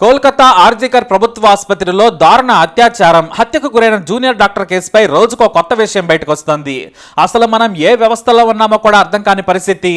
కోల్కతా ఆర్జికర్ ప్రభుత్వ ఆసుపత్రిలో దారుణ అత్యాచారం. హత్యకు గురైన జూనియర్ డాక్టర్ కేసుపై రోజుకో కొత్త విషయం బయటకు వస్తుంది అసలు మనం ఏ వ్యవస్థలో ఉన్నామో కూడా అర్థం కాని పరిస్థితి.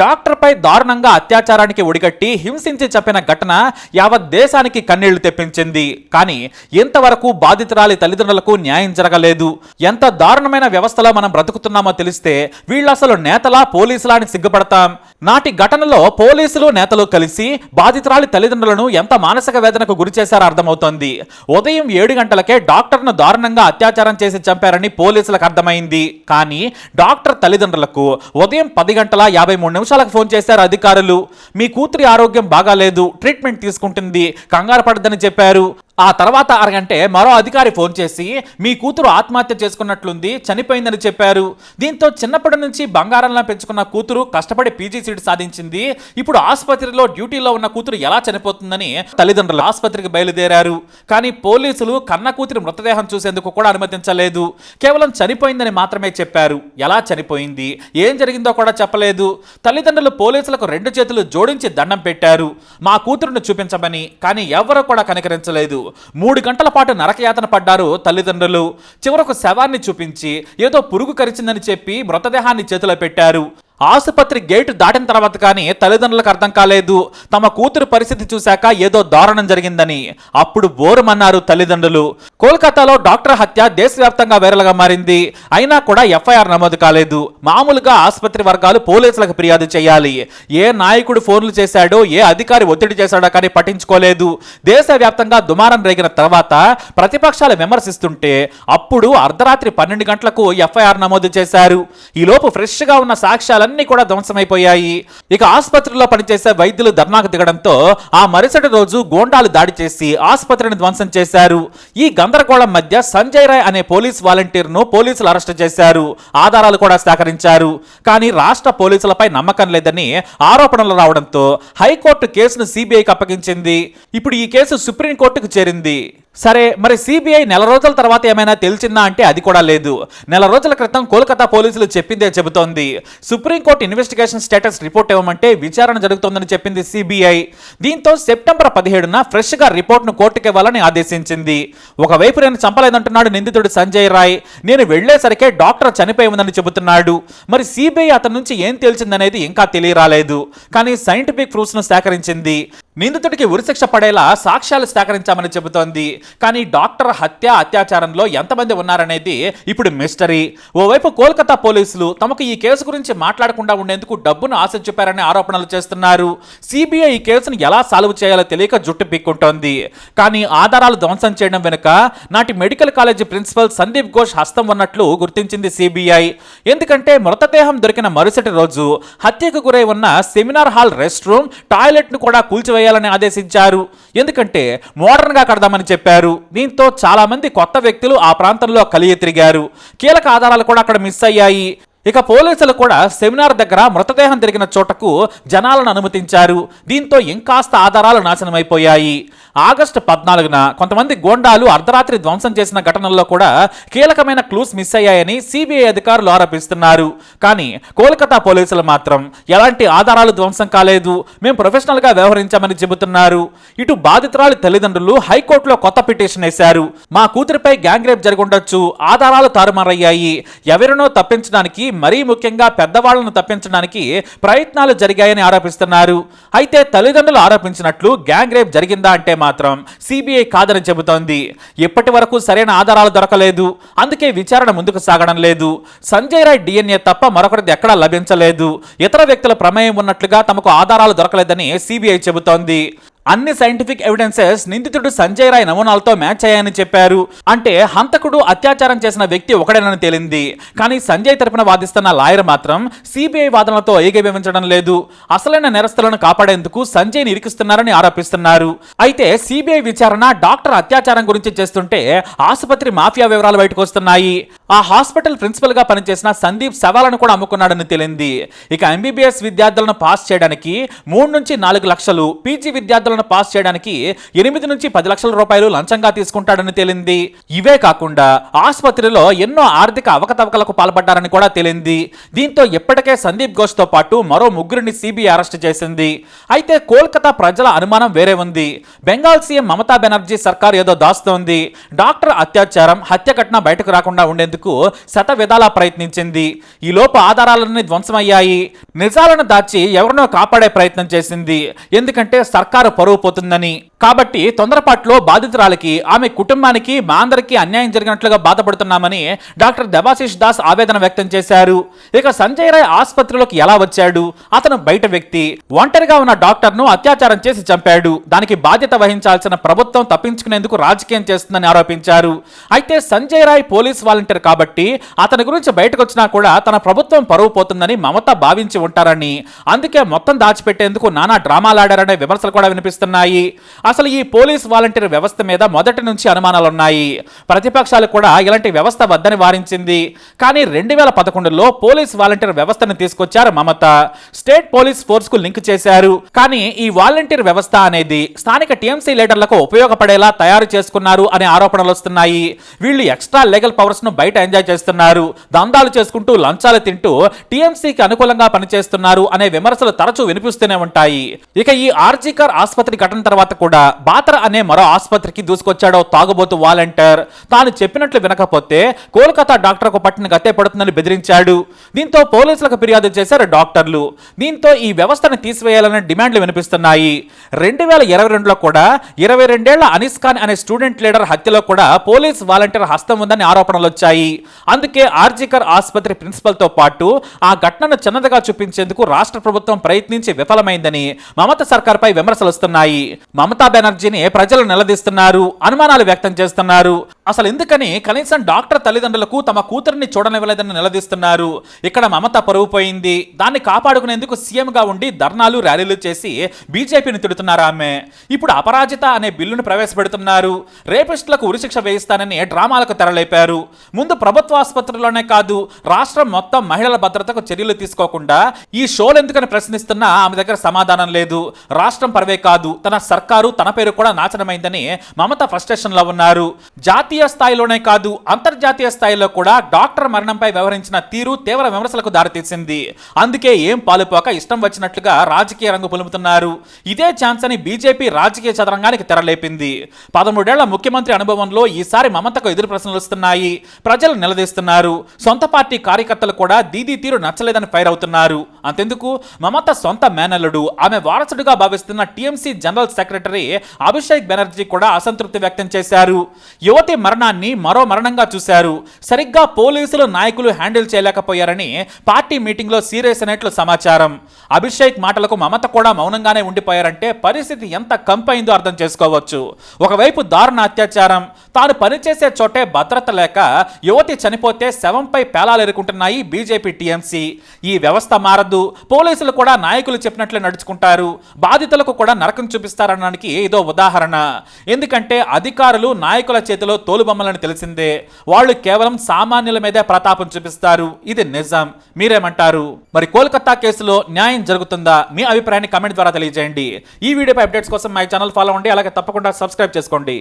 డాక్టర్పై దారుణంగా అత్యాచారానికి ఒడిగట్టి హింసించి చెప్పిన ఘటన యావత్ దేశానికి కన్నీళ్ళు తెప్పించింది. కానీ ఇంతవరకు బాధితురాలి తల్లిదండ్రులకు న్యాయం జరగలేదు. ఎంత దారుణమైన వ్యవస్థలో మనం బ్రతుకుతున్నామో తెలిస్తే వీళ్ళు అసలు నేతలా పోలీసులా అని సిగ్గుపడతాం. నాటి ఘటనలో పోలీసులు నేతలు కలిసి బాధితురాలి తల్లిదండ్రులను ఎంత మానసిక వేదనకు గురి చేశారో అర్థమవుతోంది. ఉదయం ఏడు గంటలకే డాక్టర్ను దారుణంగా అత్యాచారం చేసి చంపారని పోలీసులకు అర్థమైంది. కానీ డాక్టర్ తల్లిదండ్రులకు ఉదయం పది గంటల యాభై మూడు నిమిషాలకు ఫోన్ చేశారు అధికారులు. మీ కూతురి ఆరోగ్యం బాగాలేదు ట్రీట్మెంట్ తీసుకుంటుంది కంగారు పడద్దని చెప్పారు. ఆ తర్వాత అరగంటే మరో అధికారి ఫోన్ చేసి మీ కూతురు ఆత్మహత్య చేసుకున్నట్లుంది చనిపోయిందని చెప్పారు. దీంతో చిన్నప్పటి నుంచి బంగారంలా పెంచుకున్న కూతురు కష్టపడి పీజీ సీట్ సాధించింది. ఇప్పుడు ఆసుపత్రిలో డ్యూటీలో ఉన్న కూతురు ఎలా చనిపోతుందని తల్లిదండ్రులు ఆసుపత్రికి బయలుదేరారు. కానీ పోలీసులు కన్న కూతురి మృతదేహం చూసేందుకు కూడా అనుమతించలేదు. కేవలం చనిపోయిందని మాత్రమే చెప్పారు. ఎలా చనిపోయింది? ఏం జరిగిందో కూడా చెప్పలేదు. తల్లిదండ్రులు పోలీసులకు రెండు చేతులు జోడించి దండం పెట్టారు. మా కూతురును చూపించమని కానీ ఎవరూ కూడా కనికరించలేదు. మూడు గంటల పాటు నరకయాతన పడ్డారు తల్లిదండ్రులు. చివరకు శవాన్ని చూపించి ఏదో పురుగు కరిచిందని చెప్పి మృతదేహాన్ని చేతిలో పెట్టారు. ఆసుపత్రి గేటు దాటిన తర్వాత కానీ తల్లిదండ్రులకు అర్థం కాలేదు. తమ కూతురు పరిస్థితి చూశాక ఏదో దారుణం జరిగిందని. అప్పుడు బోరుమన్నారు తల్లిదండ్రులు. కోల్కతాలో డాక్టర్ హత్య దేశవ్యాప్తంగా వైరల్గా మారింది. అయినా కూడా ఎఫ్ఐఆర్ నమోదు కాలేదు. మామూలుగా ఆసుపత్రి వర్గాలు పోలీసులకు ఫిర్యాదు చేయాలి. ఏ నాయకుడు ఫోన్లు చేశాడో ఏ అధికారి ఒత్తిడి చేశాడో కానీ పట్టించుకోలేదు. దేశవ్యాప్తంగా దుమారం రేగిన తర్వాత ప్రతిపక్షాలు విమర్శిస్తుంటే అప్పుడు అర్ధరాత్రి పన్నెండు గంటలకు ఎఫ్ఐఆర్ నమోదు చేశారు. ఈలోపు ఫ్రెష్గా ఉన్న సాక్ష్యాలన్నీ కూడా ధ్వంసమైపోయాయి. ఇక ఆసుపత్రిలో పనిచేసే వైద్యులు ధర్నాకు దిగడంతో ఆ మరుసటి రోజు గోండాలు దాడి చేసి ఆసుపత్రిని ధ్వంసం చేశారు. ఈ గందరగోళం మధ్య సంజయ్ రాయ్ అనే పోలీస్ వాలంటీర్ను పోలీసులు అరెస్ట్ చేశారు. ఆధారాలు కూడా సేకరించారు. కానీ రాష్ట్ర పోలీసులపై నమ్మకం లేదని ఆరోపణలు రావడంతో హైకోర్టు కేసును సిబిఐకి అప్పగించింది. ఇప్పుడు ఈ కేసు సుప్రీంకోర్టుకు చేరింది. సరే మరి సిబిఐ నెల రోజుల తర్వాత ఏమైనా తెలిసిందా అంటే అది కూడా లేదు. నెల రోజుల క్రితం కోల్కతా పోలీసులు చెప్పిందే చెబుతోంది. సుప్రీంకోర్టు ఇన్వెస్టిగేషన్ స్టేటస్ రిపోర్ట్ ఇవ్వమంటే విచారణ జరుగుతోందని చెప్పింది సిబిఐ దీంతో సెప్టెంబర్ పదిహేడున ఫ్రెష్గా రిపోర్ట్ను కోర్టుకి ఇవ్వాలని ఆదేశించింది. ఒకవైపు నేను చంపలేదంటున్నాడు నిందితుడు సంజయ్ రాయ్. నేను వెళ్ళేసరికే డాక్టర్ చనిపోయి ఉందని చెబుతున్నాడు. మరి సిబిఐ అతని నుంచి ఏం తెలిసిందనేది ఇంకా తెలియరాలేదు. కానీ సైంటిఫిక్ ప్రూఫ్స్ను సేకరించింది. నిందితుడికి ఉరిశిక్ష పడేలా సాక్ష్యాలు సేకరించామని చెబుతోంది. కానీ డాక్టర్ హత్య అత్యాచారంలో ఎంతమంది ఉన్నారనేది ఇప్పుడు మిస్టరీ. ఓవైపు కోల్కతా పోలీసులు తమకు ఈ కేసు గురించి మాట్లాడకుండా ఉండేందుకు డబ్బును ఆశ చూపారని ఆరోపణలు చేస్తున్నారు. సిబిఐ ఈ కేసును ఎలా సాల్వ్ చేయాలో తెలియక జుట్టు పిక్కుంటోంది. కానీ ఆధారాలు ధ్వంసం చేయడం వెనుక నాటి medical college principal Sandip Ghosh హస్తం ఉన్నట్లు గుర్తించింది సిబిఐ. ఎందుకంటే మృతదేహం దొరికిన మరుసటి రోజు హత్యకు గురై ఉన్న సెమినార్ హాల్ రెస్ట్ రూమ్ టాయిలెట్ను కూడా కూల్చివేయాలని ఆదేశించారు. ఎందుకంటే మోడర్న్గా కడదామని చెప్పారు. దీంతో చాలా మంది కొత్త వ్యక్తులు ఆ ప్రాంతంలో కలిగి తిరిగారు. కీలక ఆధారాలు కూడా అక్కడ మిస్ అయ్యాయి. ఇక పోలీసులు కూడా సెమినార్ దగ్గర మృతదేహం తిరిగిన చోటకు జనాలను అనుమతించారు. దీంతో ఇంకాస్త ఆధారాలు నాశనమైపోయాయి. ఆగస్టు పద్నాలుగున కొంతమంది గోండాలు అర్ధరాత్రి ధ్వంసం చేసిన ఘటనల్లో కూడా కీలకమైన క్లూస్ మిస్ అయ్యాయని సిబిఐ అధికారులు ఆరోపిస్తున్నారు. కానీ కోల్కతా పోలీసులు మాత్రం ఎలాంటి ఆధారాలు ధ్వంసం కాలేదు. మేము ప్రొఫెషనల్గా వ్యవహరించామని చెబుతున్నారు. ఇటు బాధితురాలి తల్లిదండ్రులు హైకోర్టులో కొత్త పిటిషన్ వేశారు. మా కూతురిపై గ్యాంగ్ రేప్ జరుగుండొచ్చు. ఆధారాలు తారుమారయ్యాయి. ఎవరినో తప్పించడానికి మరీ ముఖ్యంగా పెద్దవాళ్ళను తప్పించడానికి ప్రయత్నాలు జరిగాయని ఆరోపిస్తున్నారు. అయితే తల్లిదండ్రులు ఆరోపించినట్లు గ్యాంగ్ రేప్ జరిగిందా అంటే మాత్రం సిబిఐ కాదని చెబుతోంది. ఇప్పటి వరకు సరైన ఆధారాలు దొరకలేదు. అందుకే విచారణ ముందుకు సాగడం లేదు. సంజయ్ రాయ్ డిఎన్ఏ తప్ప మరొకటిది ఎక్కడా లభించలేదు. ఇతర వ్యక్తుల ప్రమేయం ఉన్నట్లుగా తమకు ఆధారాలు దొరకలేదని సిబిఐ చెబుతోంది. అన్ని సైంటిఫిక్ ఎవిడెన్సెస్ నిందితుడు సంజయ్ రాయ్ నమూనాలతో మ్యాచ్ అయ్యాయని చెప్పారు. అంటే హంతకుడు అత్యాచారం చేసిన వ్యక్తి ఒకడేనని తేలింది. కానీ సంజయ్ తరపున వాదిస్తున్న లాయర్ మాత్రం సిబిఐ వాదనలతో ఏకీభవించడం లేదు. అసలైన నేరస్తులను కాపాడేందుకు సంజయ్ని ఇరికిస్తున్నారని ఆరోపిస్తున్నారు. అయితే సిబిఐ విచారణ డాక్టర్ అత్యాచారం గురించి చేస్తుంటే ఆసుపత్రి మాఫియా వివరాలు బయటకు వస్తున్నాయి. ఆ హాస్పిటల్ ప్రిన్సిపల్గా పనిచేసిన సందీప్ సవాలను కూడా అమ్ముకున్నాడని తేలింది. ఇక ఎంబీబీఎస్ విద్యార్థులను పాస్ చేయడానికి మూడు నుంచి నాలుగు లక్షలు పీజీ విద్యార్థులను జీవోలను పాస్ చేయడానికి ఎనిమిది నుంచి పది లక్షల రూపాయలు లంచంగా తీసుకుంటాడని తేలింది. ఇవే కాకుండా ఆసుపత్రిలో ఎన్నో ఆర్థిక అవకతవకలకు పాల్పడ్డారని కూడా తేలింది. దీంతో ఇప్పటికే సందీప్ ఘోష్తో పాటు మరో ముగ్గురిని సిబిఐ అరెస్ట్ చేసింది. అయితే కోల్కతా ప్రజల అనుమానం వేరే ఉంది. బెంగాల్ సీఎం మమతా బెనర్జీ సర్కార్ ఏదో దాస్తోంది. డాక్టర్ అత్యాచారం హత్య ఘటన బయటకు రాకుండా ఉండేందుకు శత విధాలా ప్రయత్నించింది. ఈ లోపు ఆధారాలన్నీ ధ్వంసమయ్యాయి. నిజాలను దాచి ఎవరినో కాపాడే ప్రయత్నం చేసింది. ఎందుకంటే సర్కారు పరువు పోతుందని కాబట్టి తొందరపాట్లో బాధితురాలకి ఆమె కుటుంబానికి మా అందరికీ అన్యాయం జరిగినట్లుగా బాధపడుతున్నామని డాక్టర్ దేవాశిష్ దాస్ ఆవేదన వ్యక్తం చేశారు. ఇక సంజయ్ రాయ్ ఆసుపత్రిలోకి ఎలా వచ్చాడు? అతను బయట వ్యక్తి. ఒంటరిగా ఉన్న డాక్టర్ను అత్యాచారం చేసి చంపాడు. దానికి బాధ్యత వహించాల్సిన ప్రభుత్వం తప్పించుకునేందుకు రాజకీయం చేస్తుందని ఆరోపించారు. అయితే సంజయ్ రాయ్ పోలీస్ వాలంటీర్ కాబట్టి అతని గురించి బయటకు వచ్చినా కూడా తన ప్రభుత్వం పరువు పోతుందని మమత భావించి ఉంటారని. అందుకే మొత్తం దాచిపెట్టేందుకు నానా డ్రామాలాడారనే విమర్శలు కూడా వినిపిస్తున్నాయి. అసలు ఈ పోలీస్ వాలంటీర్ వ్యవస్థ మీద మొదటి నుంచి అనుమానాలు ఉన్నాయి ప్రతిపక్షాలు కూడా ఇలాంటి వ్యవస్థ వద్దని వారించింది. కానీ రెండు వేల పదకొండులో పోలీస్ వాలంటీర్ వ్యవస్థను తీసుకొచ్చారు మమత. స్టేట్ పోలీస్ ఫోర్స్కు లింక్ చేశారు. కానీ ఈ వాలంటీర్ వ్యవస్థ అనేది స్థానిక టీఎంసీ లీడర్లకు ఉపయోగపడేలా తయారు చేసుకున్నారు అనే ఆరోపణలు వస్తున్నాయి. వీళ్ళు ఎక్స్ట్రా లీగల్ పవర్స్ను బయట ఎంజాయ్ చేస్తున్నారు. దందాలు చేసుకుంటూ లంచాలు తింటూ టీఎంసీకి అనుకూలంగా పనిచేస్తున్నారు అనే విమర్శలు తరచూ వినిపిస్తూనే ఉంటాయి. ఇక ఈ ఆర్జికర్ ఆసుపత్రి ఘటన తర్వాత కూడా బాత్ర అనే మరో ఆసుపత్రికి దూసుకొచ్చాడో తాగుబోతు వాలంటీర్. తాను చెప్పినట్లు వినకపోతే కోల్కతా డాక్టర్కు పట్టిన గతే పడుతుందని బెదిరించాడు. దీంతో పోలీసులకు ఫిర్యాదు చేశారు డాక్టర్లు. దీంతో ఈ వ్యవస్థను తీసివేయాలనే డిమాండ్లు వినిపిస్తున్నాయి. రెండు వేల ఇరవై రెండులో కూడా ఇరవై రెండేళ్ళ అనిస్ ఖాన్ అనే స్టూడెంట్ లీడర్ హత్యలో కూడా పోలీస్ వాలంటీర్ హస్తం ఉందని ఆరోపణలు వచ్చాయి. అందుకే ఆర్జికర్ ఆసుపత్రి ప్రిన్సిపల్తో పాటు ఆ ఘటనను చిన్నదిగా చూపించేందుకు రాష్ట్ర ప్రభుత్వం ప్రయత్నించి విఫలమైందని మమత సర్కార్ పై విమర్శలు వస్తున్నాయి. మమత బెనర్జీని ప్రజలు నిలదీస్తున్నారు అనుమానాలు వ్యక్తం చేస్తున్నారు. అసలు ఎందుకని కనీసం డాక్టర్ తల్లిదండ్రులకు తమ కూతురిని చూడనివ్వలేదని నిలదీస్తున్నారు. ఇక్కడ మమత పరువు పోయింది. దాన్ని కాపాడుకునేందుకు సీఎంగా ఉండి ధర్నాలు ర్యాలీలు చేసి బీజేపీని తిడుతున్నారు ఆమె? ఇప్పుడు అపరాజిత అనే బిల్లును ప్రవేశపెడుతున్నారు. రేపిస్టులకు ఉరిశిక్ష వేయిస్తానని డ్రామాలకు తెరలేపారు. ముందు ప్రభుత్వ ఆసుపత్రుల్లోనే కాదు రాష్ట్రం మొత్తం మహిళల భద్రతకు చర్యలు తీసుకోకుండా ఈ షోలు ఎందుకని ప్రశ్నిస్తున్నా ఆమె దగ్గర సమాధానం లేదు. రాష్ట్రం పరవే కాదు తన సర్కారు తన పేరు కూడా నాశనమైందని మమత ఫ్రస్ట్రేషన్లో ఉన్నారు. జాతీయ స్థాయిలోనే కాదు అంతర్జాతీయ స్థాయిలో కూడా డాక్టర్ మరణంపై వ్యవహరించిన తీరు తీవ్ర విమర్శలకు దారితీసింది. అందుకే ఏం పాలుపోక ఇష్టం వచ్చినట్లుగా రాజకీయ రంగు పులుముతున్నారు. ఇదే ఛాన్స్ అని బీజేపీ రాజకీయ చదరంగానికి తెరలేపింది. పదమూడేళ్ళ ముఖ్యమంత్రి అనుభవంలో ఈసారి మమతకు ఎదురు ప్రశ్నలు వస్తున్నాయి. ప్రజలు నిలదీస్తున్నారు. సొంత పార్టీ కార్యకర్తలు కూడా దీదీ తీరు నచ్చలేదని ఫైర్ అవుతున్నారు. అంతెందుకు? మమత సొంత మేనల్లుడు. ఆమె వారసుడిగా భావిస్తున్న TMC general secretary Abhishek Banerjee కూడా అసంతృప్తి వ్యక్తం చేశారు. యువతి మరణాన్ని మరో మరణంగా చూశారు. సరిగ్గా పోలీసులు నాయకులు హ్యాండిల్ చేయలేకపోయారని పార్టీ మీటింగ్లో సీరియస్ అయినట్లు సమాచారం. అభిషేక్ మాటలకు మమత కూడా మౌనంగానే ఉండిపోయారంటే పరిస్థితి ఎంత కంపైందో అర్థం చేసుకోవచ్చు. ఒకవైపు దారుణ అత్యాచారం. తాను పనిచేసే చోటే భద్రత లేక యువతి చనిపోతే శవంపై పేలాలెరుకుంటున్నాయి బీజేపీ టీఎంసీ. ఈ వ్యవస్థ మారదు. పోలీసులు కూడా నాయకులు చెప్పినట్లే నడుచుకుంటారు. బాధితులకు కూడా నరకం చూపిస్తారనడానికి ఏదో ఉదాహరణ. ఎందుకంటే అధికారులు నాయకుల చేతిలో తోలుబొమ్మలని తెలిసిందే. వాళ్ళు కేవలం సామాన్యుల మీదే ప్రతాపం చూపిస్తారు. ఇది నిజం. మీరేమంటారు? మరి కోల్కతా కేసులో న్యాయం జరుగుతుందా? మీ అభిప్రాయాన్ని కమెంట్ ద్వారా తెలియజేయండి. ఈ వీడియోపై అప్డేట్స్ కోసం మై ఛానల్ ఫాలో అవ్వండి. అలాగే తప్పకుండా సబ్స్క్రైబ్ చేసుకోండి.